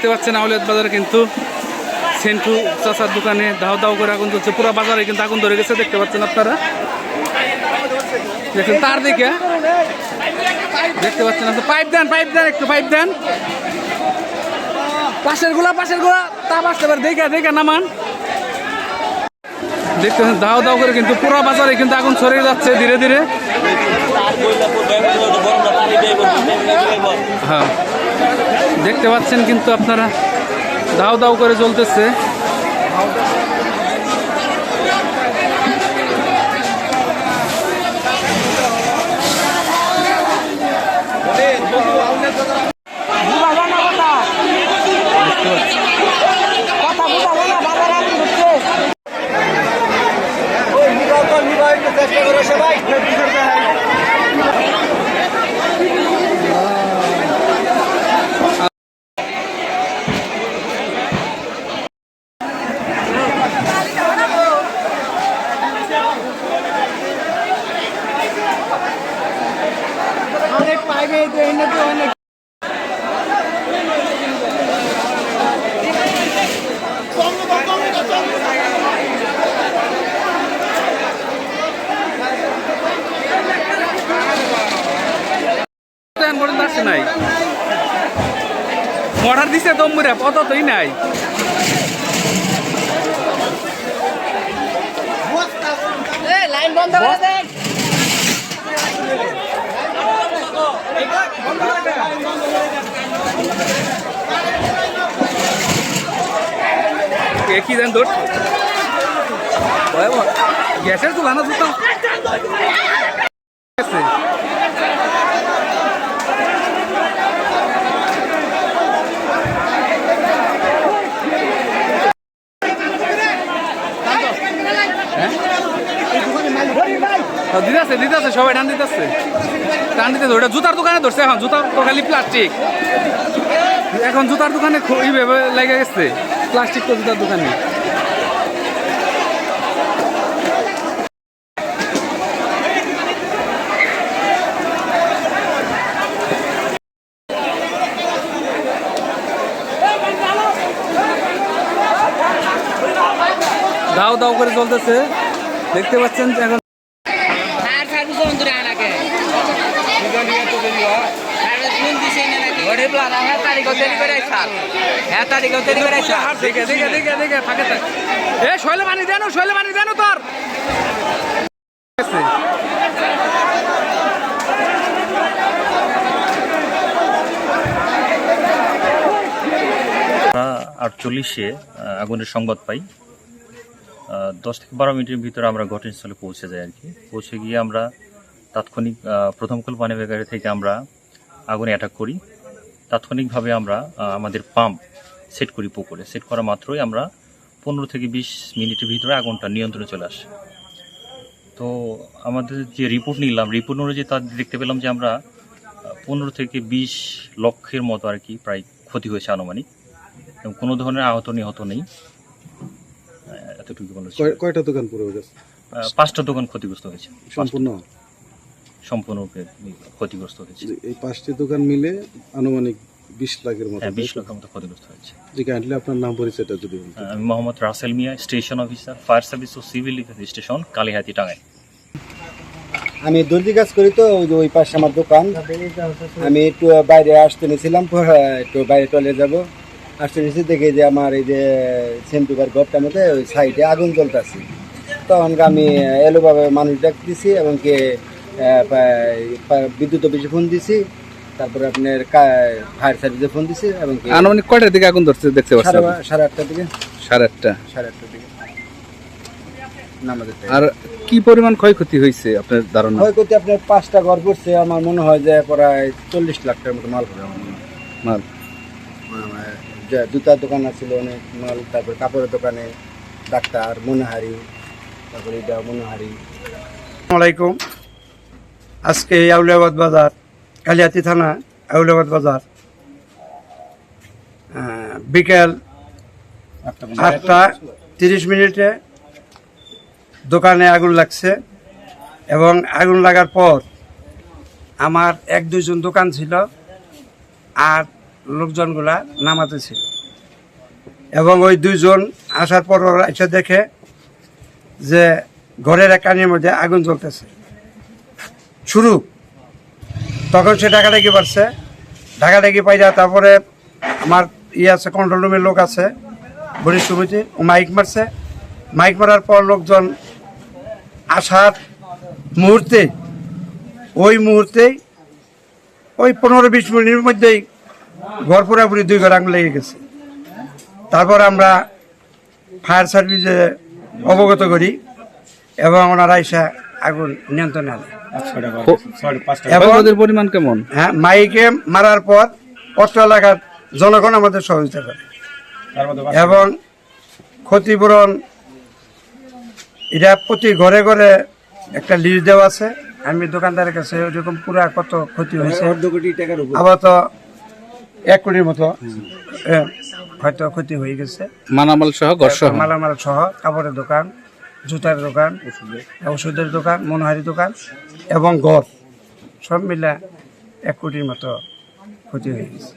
দেখতে পাচ্ছেন আউলিয়াত বাজারে কিন্তু সেন্টু চাচার দোকানে দাও দাও করে আগুন চলছে পুরো বাজারে কিন্তু আগুন ধরে গেছে, দেখতে পাচ্ছেন আপনারা? দেখছেন তার দিকে। দেখতে পাচ্ছেন আপনি পাইপ দেন পাইপ দেন, একটু পাইপ দেন। পাশেরগুলা পাশেরগুলা, তাপ আসতে পারে। দেখে দেখে নামান। দেখতে পাচ্ছেন, দাও দাও করে কিন্তু পুরো বাজারে কিন্তু আগুন ছড়িয়ে যাচ্ছে ধীরে ধীরে। হ্যাঁ। দেখতে পাচ্ছেন কিন্তু আপনারা দাও দাও করে জ্বলতেছে দেখতে পাচ্ছেন। এখন পর্যন্ত আসে নাই। অর্ডার দিছে দমুরা অত তোই নাই লাইন বন্ধ করে দেন দোট গ্যাসের চুলা না জুতা আছে। হ্যাঁ, দিতেছে দিতেছে সবাই টান দিতেছে। টান দিতেছে ওটা জুতার দোকানে ধরছে এখন জুতার তো খালি প্লাস্টিক এখন জুতার দোকানে খুবই লেগে গেছে। প্লাস্টিক তো জুতার দোকানে। দাও দাও করে চলতেছে দেখতে পাচ্ছেন এখন আর সার্ভিস বন্ধুরা আনাকে হ্যাঁ তারিখও দেরি করে স্যার হ্যাঁ তারিখও দেরি করে স্যার দেখে দেখে দেখে দেখে থাকে থাকে। এ শৈলে পানি দেন শৈলে পানি দেন তোর। আটচল্লিশে আগুনের সংবাদ পাই। দশ থেকে বারো মিনিটের ভিতরে আমরা ঘটনাস্থলে পৌঁছে যাই আর কি। পৌঁছে গিয়ে আমরা তাৎক্ষণিক আহ, প্রথমকল পানি বেগারি থেকে আমরা আগুনে অ্যাটাক করি। তাৎক্ষণিকভাবে আমরা আমাদের পাম্প সেট করি পুকুরে। সেট করা মাত্রই আমরা পনেরো থেকে বিশ মিনিটের ভিতরে আগুনটা নিয়ন্ত্রণে চলে আসে। তো আমাদের যে রিপোর্ট নিলাম রিপোর্ট অনুযায়ী তা দেখতে পেলাম যে আমরা পনেরো থেকে বিশ লক্ষের মতো আর কি প্রায় ক্ষতি হয়েছে আনুমানিক। এবং কোনো ধরনের আহত নিহত নেই। এতটুকু কয়টা দোকান পুরো হয়ে গেছে? পাঁচটা দোকান ক্ষতিগ্রস্ত হয়েছে। সম্পূর্ণ? সম্পূর্ণরূপে ক্ষতিগ্রস্ত হয়েছে। এই পাঁচটি দোকান মিলে আনুমানিক বিশ লাখের মতো হ্যাঁ বিশ লক্ষের মতো ক্ষতিগ্রস্ত হয়েছে। যে কাইন্ডলি আপনার নাম পরিচয়টা যদি আমি Mohammad Rasel Mia station officer fire service ও civil defence station Kalihati Tangail আমি দর্জি কাজ করি তো ওই যে ওই পাশে আমার দোকান। আমি একটু বাইরে আসতে নিয়েছিলাম একটু বাইরে চলে যাব। আসতে নিয়েছি দেখি যে আমার এই যে সেন্টুকার ঘরটার মধ্যে ওই সাইডে আগুন জ্বলতেছে। তখন আমি এলোভাবে মানুষ ডাক দিছি এবং কি বিদ্যুৎ অফিসে ফোন দিছি তারপরে আপনার ফায়ার সার্ভিসে ফোন দিছি এবং আনুমানিক কয়টার দিকে আগুন ধরছে দেখতে পাচ্ছি সাড়ে আটটার দিকে। সাড়ে আটটা। সাড়ে আটটার দিকে। আর কি পরিমাণ ক্ষয়ক্ষতি হয়েছে আপনার ধারণা? ক্ষয়ক্ষতি আপনার পাঁচটা ঘর করছে আমার মনে হয় যে প্রায় চল্লিশ লাখ টাকার মতো মাল হবে আমার মনে হয়। মাল। আমার জুতার দোকান আছিল অনেক মাল তারপর কাপড়ের দোকানে ডাক্তার মনোহারি তারপরে এটা মনোহারি। আসসালামাইকুম আজকে আউলিয়াবাদ বাজার, কালিয়াতি থানা, আউলিয়াবাদ বাজার। বিকেল আটটা তিরিশ মিনিটে দোকানে আগুন লাগছে এবং আগুন লাগার পর আমার এক দুইজন দোকান ছিল আর লোকজনগুলা নামাতে ছিল। এবং ওই দুইজন আসার পর এসে দেখে যে ঘরের এক কানির মধ্যে আগুন জ্বলতেছে। শুরু। তখন সে ঢাকাঢাকি পারছে ঢাকাঢাকি পাইরা তারপরে আমার ইয়ে আছে কন্ট্রোল রুমের লোক আছে বরিশ সমিতি, ও মাইক মারছে। মাইক মারার পর লোকজন আসার মুহূর্তে, ওই মুহূর্তেই, ওই পনেরো বিশ মিনিটের মধ্যেই ঘর পুরাপুরি দুই ঘর আগুন লেগে গেছে। তারপর আমরা ফায়ার সার্ভিসে অবগত করি এবং ওনারা এসে আগুন নিয়ন্ত্রণে আনে পরিমাণ কেমন? হ্যাঁ মাইকে মারার পর অস্ত্র এলাকার জনগণ আমাদের সহযোগিতা করে। এবং ক্ষতিপূরণ এটা প্রতি ঘরে ঘরে একটা লিস্ট দেওয়া আছে। আমি দোকানদারের কাছে ওইরকম পুরা কত ক্ষতি হয়েছে। আবার তো এক কোটির মতো হয়তো ক্ষতি হয়ে গেছে। মালামাল সহ মালামাল সহ কাপড়ের দোকান জুতার দোকান ওষুধের দোকান, মনোহারি দোকান এবং গড়। সব মিলা এক কোটির মতো ক্ষতি হয়ে গেছে।